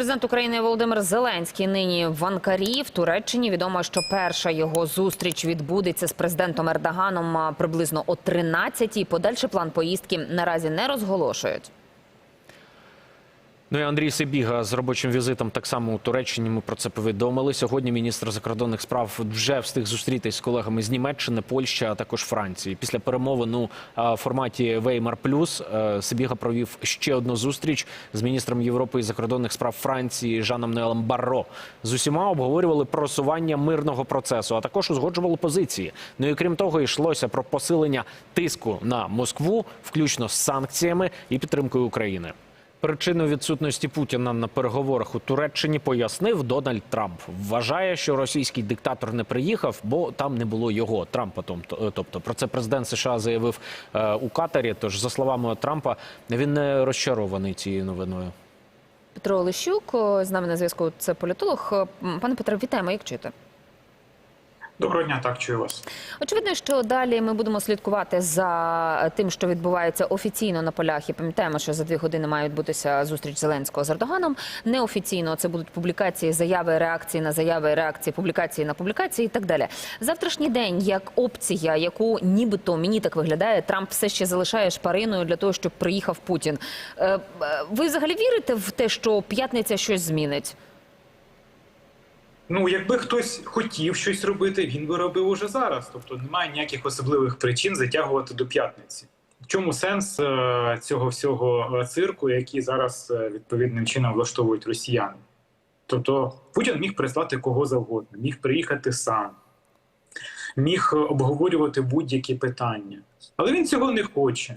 Президент України Володимир Зеленський нині в Анкарі в Туреччині. Відомо, що перша його зустріч відбудеться з президентом Ердоганом приблизно о 13-й. Подальший план поїздки наразі не розголошують. Ну і Андрій Сибіга з робочим візитом так само у Туреччині. Ми про це повідомили. Сьогодні міністр закордонних справ вже встиг зустрітись з колегами з Німеччини, Польщі, а також Франції. Після перемовин у форматі Веймар Плюс Сибіга провів ще одну зустріч з міністром Європи і закордонних справ Франції Жаном Нелем Барро. З усіма обговорювали просування мирного процесу, а також узгоджували позиції. Ну і крім того, йшлося про посилення тиску на Москву, включно з санкціями і підтримкою України. Причину відсутності Путіна на переговорах у Туреччині пояснив Дональд Трамп. Вважає, що російський диктатор не приїхав, бо там не було його Трампа. то- Тобто про це президент США заявив е, у Катарі. Тож, за словами Трампа, він не розчарований цією новиною. Петро Олещук з нами на зв'язку. Це політолог. Пане Петре, вітаємо. Як чуєте? Доброго дня, так чую вас. Очевидно, що далі ми будемо слідкувати за тим, що відбувається офіційно на полях. І пам'ятаємо, що за дві години має відбутися зустріч Зеленського з Ердоганом. Неофіційно це будуть публікації, заяви, реакції на заяви, реакції, публікації на публікації і так далі. Завтрашній день як опція, яку нібито мені так виглядає, Трамп все ще залишає шпариною для того, щоб приїхав Путін. Е, е, Ви взагалі вірите в те, що п'ятниця щось змінить? Ну, якби хтось хотів щось робити, він би робив уже зараз. Тобто немає ніяких особливих причин затягувати до п'ятниці. В чому сенс е, цього всього е, цирку, який зараз е, відповідним чином влаштовують росіяни? Тобто Путін міг прислати кого завгодно, міг приїхати сам, міг обговорювати будь-які питання. Але він цього не хоче.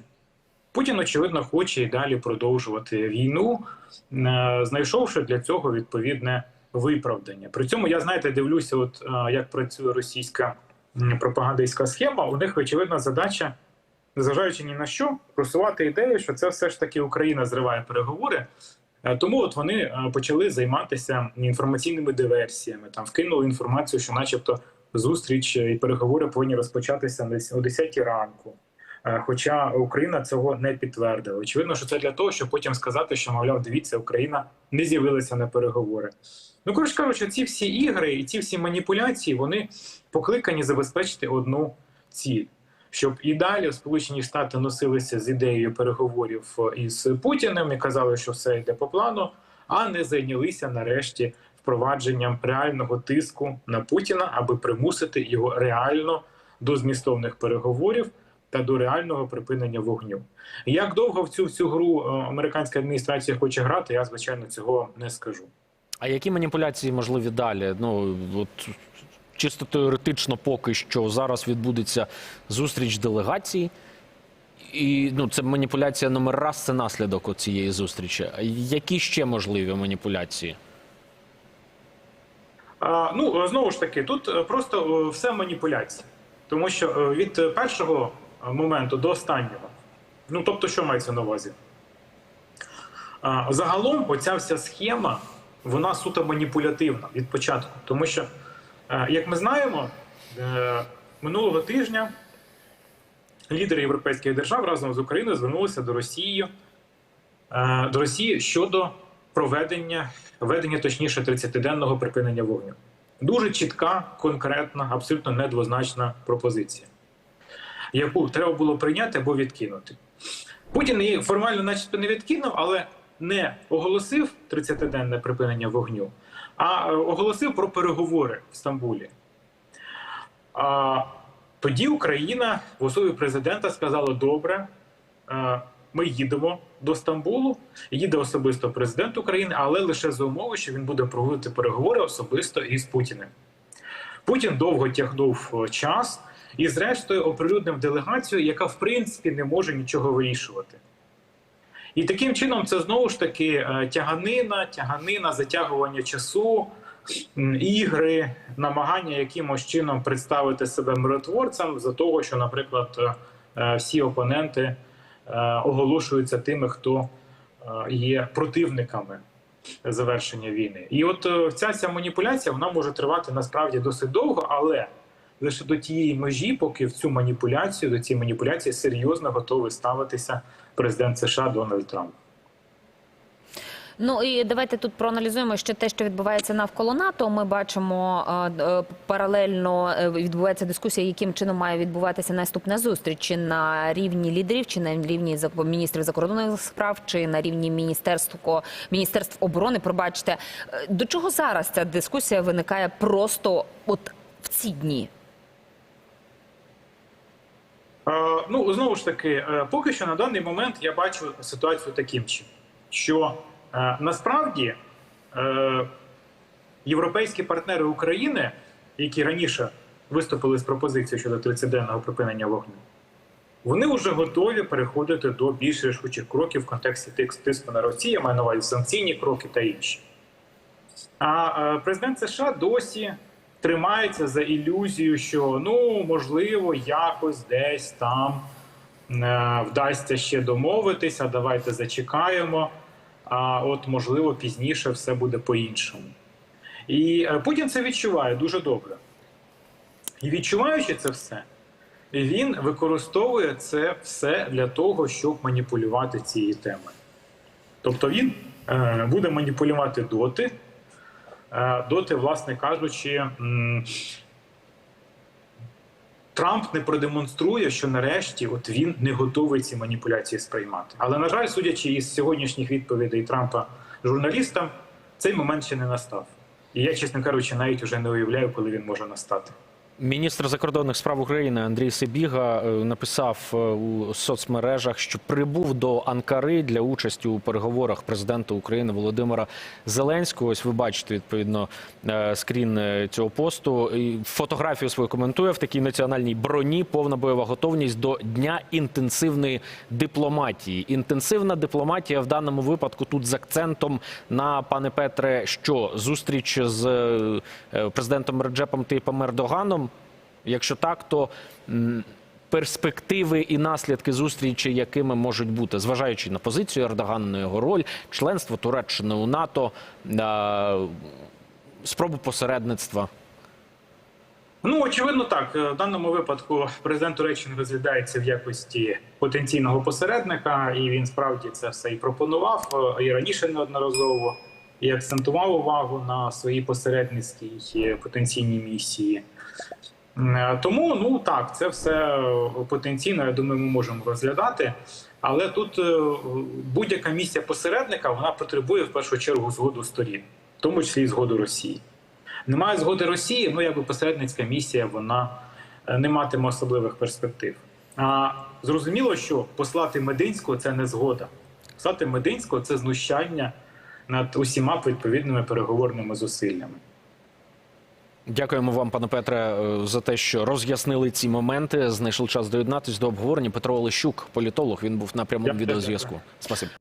Путін, очевидно, хоче і далі продовжувати війну, е, знайшовши для цього відповідне виправдання. При цьому я знаєте, дивлюся, от е, як працює російська пропагандистська схема. У них очевидна задача, незважаючи ні на що, просувати ідею, що це все ж таки Україна зриває переговори. Е, Тому от вони е, почали займатися інформаційними диверсіями. Там вкинули інформацію, що, начебто, зустріч і переговори повинні розпочатися десь о 10 ранку. Е, Хоча Україна цього не підтвердила. Очевидно, що це для того, щоб потім сказати, що мовляв, дивіться, Україна не з'явилася на переговори. Ну, коротше кажучи, ці всі ігри і ці всі маніпуляції вони покликані забезпечити одну ціль. Щоб і далі Сполучені Штати носилися з ідеєю переговорів із Путіним і казали, що все йде по плану, а не зайнялися нарешті впровадженням реального тиску на Путіна, аби примусити його реально до змістовних переговорів та до реального припинення вогню. Як довго в цю всю гру е, американська адміністрація хоче грати, я звичайно цього не скажу. А які маніпуляції можливі далі? Ну от чисто теоретично, поки що зараз відбудеться зустріч делегацій. І ну, це маніпуляція номер раз, це наслідок цієї зустрічі. Які ще можливі маніпуляції? А, ну знову ж таки, тут е, просто е, все маніпуляція, тому що від першого моменту до останнього, ну тобто, що мається на увазі? Загалом, оця вся схема, вона суто маніпулятивна від початку, тому що, е, як ми знаємо, е, минулого тижня лідери європейських держав разом з Україною звернулися до Росії е, до Росії щодо проведення ведення, точніше, 30-денного припинення вогню. Дуже чітка, конкретна, абсолютно недвозначна пропозиція, яку треба було прийняти або відкинути. Путін її формально, начебто, не відкинув, але не оголосив 30-денне припинення вогню, а е, оголосив про переговори в Стамбулі. А тоді Україна в особі президента сказала: добре, е, ми їдемо до Стамбулу, їде особисто президент України, але лише за умови, що він буде проводити переговори особисто із Путіним. Путін довго тягнув е, час і, зрештою, оприлюднив делегацію, яка в принципі не може нічого вирішувати. І таким чином це знову ж таки е, тяганина, тяганина, затягування часу, ігри, намагання якимось чином представити себе миротворцем за того, що, наприклад, е, е, всі опоненти оголошуються тими, хто є противниками завершення війни. І от ця ця маніпуляція вона може тривати насправді досить довго, але лише до тієї межі, поки в цю маніпуляцію, до цієї маніпуляції серйозно готовий ставитися президент США Дональд Трамп. Ну і давайте тут проаналізуємо ще те, що відбувається навколо НАТО. Ми бачимо е, е, паралельно е, відбувається дискусія, яким чином має відбуватися наступна зустріч чи на рівні лідерів, чи на рівні міністрів закордонних справ, чи на рівні міністерства міністерств оборони. Пробачте, до чого зараз ця дискусія виникає просто от в ці дні? Е, Ну, знову ж таки, е, поки що на даний момент я бачу ситуацію таким чином, що е, насправді європейські партнери України, які раніше виступили з пропозицією щодо 30-денного припинення вогню, вони вже готові переходити до більш рішучих кроків в контексті тиску на Росію, маю на увазі санкційні кроки та інші. А президент США досі тримається за ілюзію, що ну можливо якось десь там е, вдасться ще домовитися. Давайте зачекаємо. А от можливо пізніше все буде по-іншому. І е, Путін це відчуває дуже добре. І відчуваючи це все, він використовує це все для того, щоб маніпулювати цією темою. Тобто він е, буде маніпулювати доти, доти, власне кажучи, Трамп не продемонструє, що нарешті от він не готовий ці маніпуляції сприймати. Але на жаль, судячи із сьогоднішніх відповідей Трампа журналістам, цей момент ще не настав. І я, чесно кажучи, навіть вже не уявляю, коли він може настати. Міністр закордонних справ України Андрій Сибіга е, написав е, у соцмережах, що прибув до Анкари для участі у переговорах президента України Володимира Зеленського. Ось ви бачите відповідно е, скрін цього посту. Фотографію свою коментує в такій національній броні. Повна бойова готовність до дня інтенсивної дипломатії. Інтенсивна дипломатія в даному випадку тут з акцентом на пане Петре, що зустріч з президентом Реджепом Тейпом Ердоганом. Якщо так, то перспективи і наслідки зустрічі, якими можуть бути, зважаючи на позицію Ердогана, на його роль, членство Туреччини у НАТО, е, спробу посередництва. Ну, очевидно, так. Е, В даному випадку президент Туреччини розглядається в якості потенційного посередника, і він справді це все і пропонував е, і раніше неодноразово, і акцентував увагу на своїй посередницькій потенційній місії. Е, Тому, ну так, це все е, потенційно, я думаю, ми можемо розглядати. Але тут е, будь-яка місія посередника вона потребує в першу чергу згоду сторін, в тому числі і згоду Росії. Немає згоди Росії, ну якби посередницька місія вона не матиме особливих перспектив. А зрозуміло, що послати Мединського це не згода. Послати Мединського це знущання над усіма відповідними переговорними зусиллями. Дякуємо вам, пане Петре, е, за те, що роз'яснили ці моменти. Знайшли час доєднатися до обговорення. Петро Олещук, політолог. Він був на прямому відеозв'язку. Спасибі.